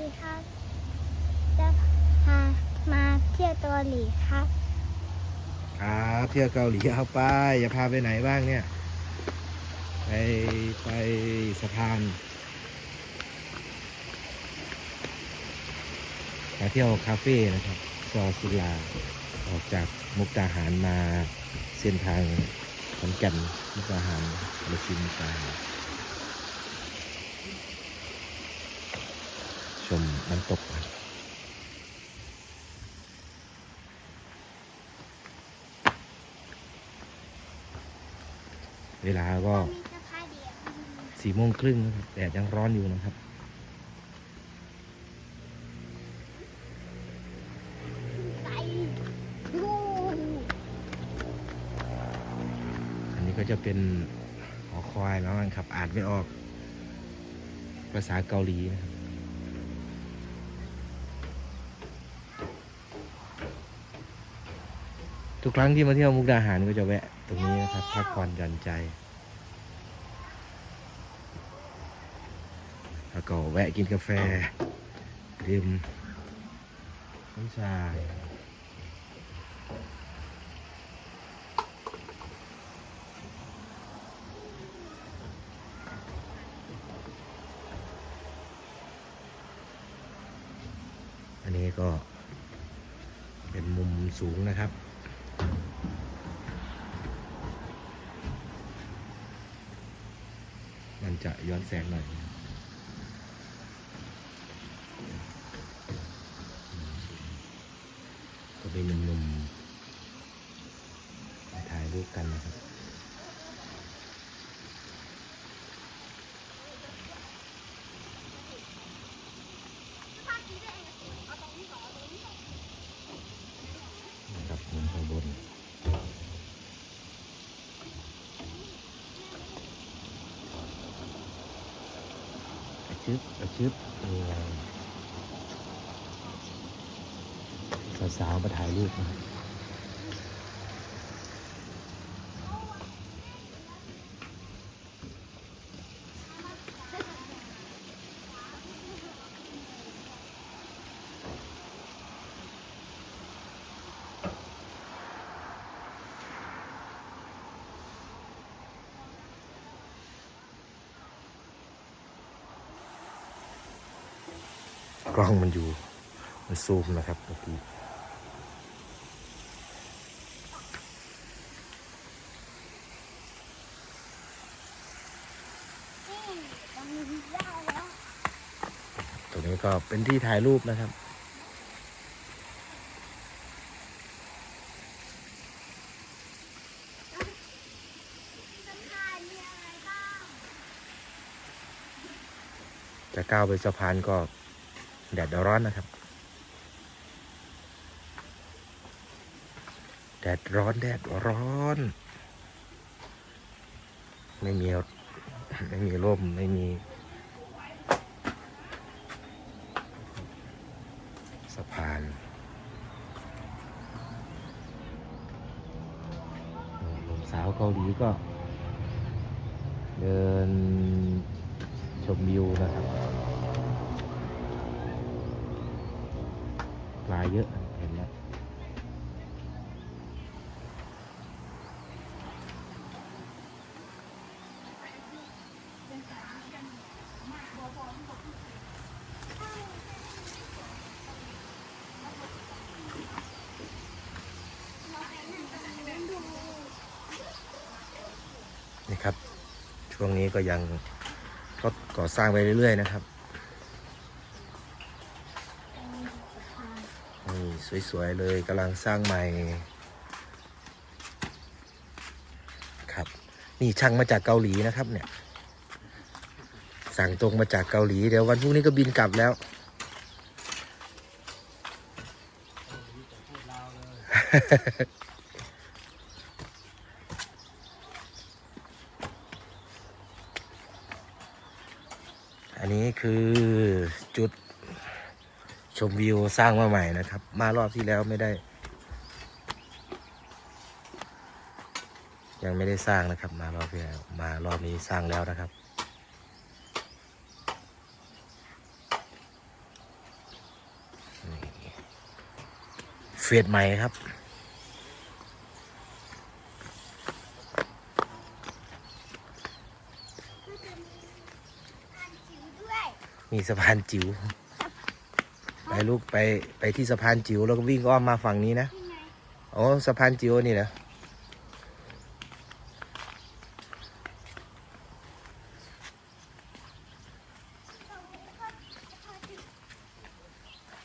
ดีครับ จะพามาเที่ยวเกาหลีครับครับเที่ยวเกาหลีเอาไปอย่าพาไปไหนบ้างเนี่ย ไปไปสะพานมาเที่ยวคาเฟ่นะครับ ซอศิลา ออกจากมุกดาหารมาเส้นทางขอนแก่นมุกดาหารมาชิมมุกดาหารชมน้ำตกครับ เวลาก็สี่โมงครึ่งแดดยังร้อนอยู่นะครับ อันนี้ก็จะเป็นหอคอยแล้วกันครับอ่านไม่ออก ภาษาเกาหลีนะครับทุกครั้งที่มาเที่ยวมุกดาหารก็จะแวะ ตรงนี้นะครับพักผ่อนหย่อนใจ แล้วก็แวะกินกาแฟดื่มน้ำชาอันนี้ก็เป็นมุมสูงนะครับ มันจะย้อนแสงหน่อยก็เป็นหนุ่มๆมาถ่ายรูปกันนะครับมุมข้างบนอา ชึบอาชึบสาวๆมาถ่ายรูปนะ กล้องมันอยู่ มันซูมนะครับเมื่อกี้ตรงนี้ได้แล้วตรงนี้ก็เป็นที่ถ่ายรูปนะครับจะก้าวไปสะพานก็ แดดร้อนนะครับ แดดร้อนแดดร้อน ไม่มีไม่มีร่มไม่มี สะพานหนุ่มสาวเกาหลีก็ เดินชมวิวนะครับ ปลาเยอะเห็นแล้วนี่ครับ ช่วงนี้ก็ยังก็ก่อสร้างไปเรื่อยๆนะครับ นี่ สวย ๆ เลยกำลังสร้างใหม่ ครับ นี่ช่างมาจากเกาหลีนะครับ เนี่ย สั่งตรงมาจากเกาหลี เดี๋ยววันพรุ่งนี้ก็บินกลับแล้ว อันนี้คือจุด ชมวิวสร้างมาใหม่นะครับ มารอบที่แล้วไม่ได้ ยังไม่ได้สร้างนะครับ มารอบที่แล้วมารอบนี้สร้างแล้วนะครับ เฟสใหม่ครับมีสะพานจิ๋ว ไปลูกไปไปที่สะพานจิ๋วแล้วก็วิ่งอ้อมมาฝั่งนี้นะที่ไหนอ๋อสะพานจิ๋วนี่นะ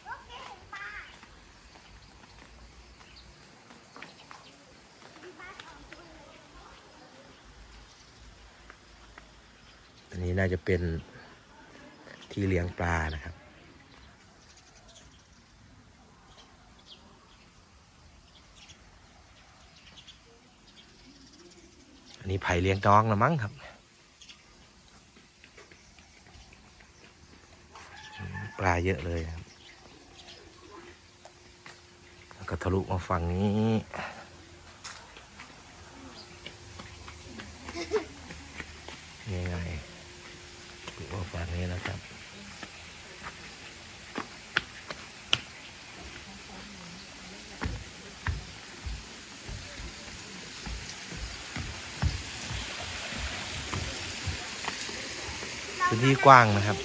โอเคเห็นปลาอันนี้น่าจะเป็นที่เลี้ยงปลานะครับ นี้ไผ่เลี้ยงน้องละมั้งครับปลาเยอะเลยครับแล้วก็ทะลุมาฝั่งนี้ยังไงทะลุมาฝั่งนี้นะครับ พื้นที่กว้างนะครับ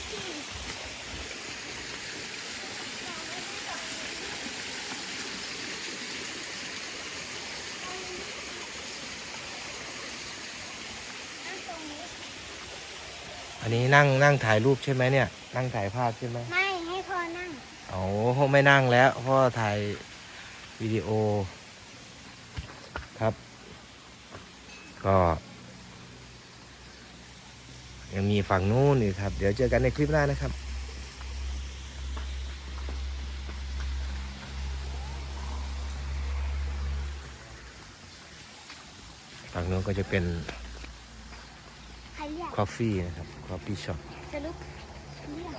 นั่งตรงนี้อันนี้นั่งนั่งถ่ายรูปใช่ไหมเนี่ย นั่งถ่ายภาพใช่ไหมไม่ให้พ่อนั่งโอ้ไม่นั่งแล้วเพราะว่อถ่ายวิดีโอครับ ก็ ยังมีฝั่งนู้นอีกครับ เดี๋ยวเจอกันในคลิปหน้านะครับฝั่งนู้นก็จะเป็นใครเรียกคอฟฟี่นะครับคอฟฟี่ช็อปจะลุกเรียก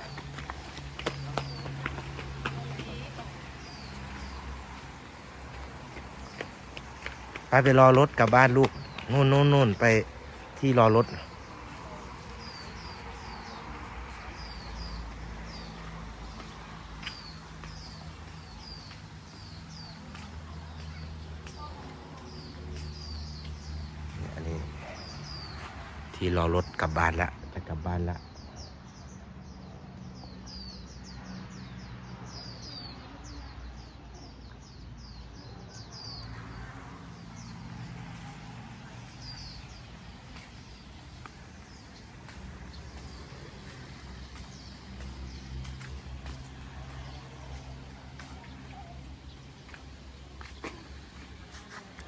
ไปไปรอรถกลับบ้านลูกนู่นนู่นนู่นไปที่รอรถ ที่รอรถกลับบ้านแล้วจะกลับบ้านแล้ว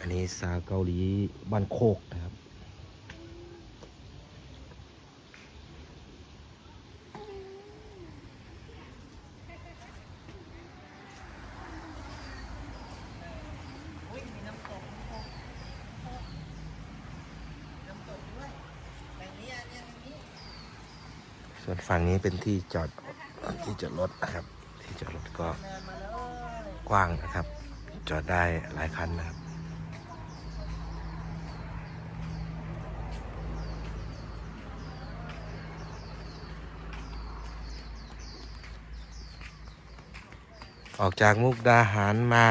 อันนี้ซาเกาหลีบ้านโคกนะ ส่วนฝั่งนี้เป็นที่จอดที่จอดรถนะครับ ที่จอดรถก็กว้างนะครับ จอดได้หลายคันนะครับออกจากมุกดาหารมา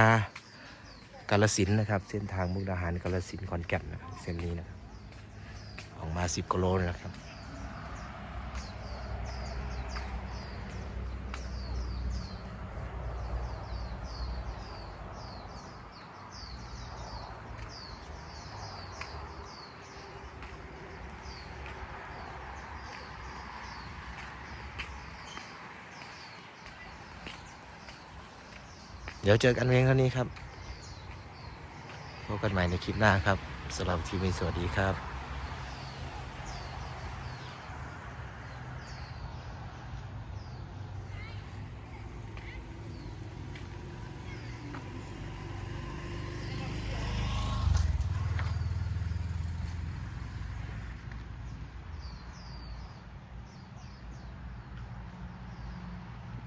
กาลสินนะครับ เส้นทางมุกดาหารกาลสินขอนแก่นนะครับเส้นนี้นะครับออกมาสิบกิโลนะครับ ดี๋ยวเจอกันเพียงเท่านี้ครับ พบกันใหม่ในคลิปหน้าครับสำหรับทีมีสวัสดีครับ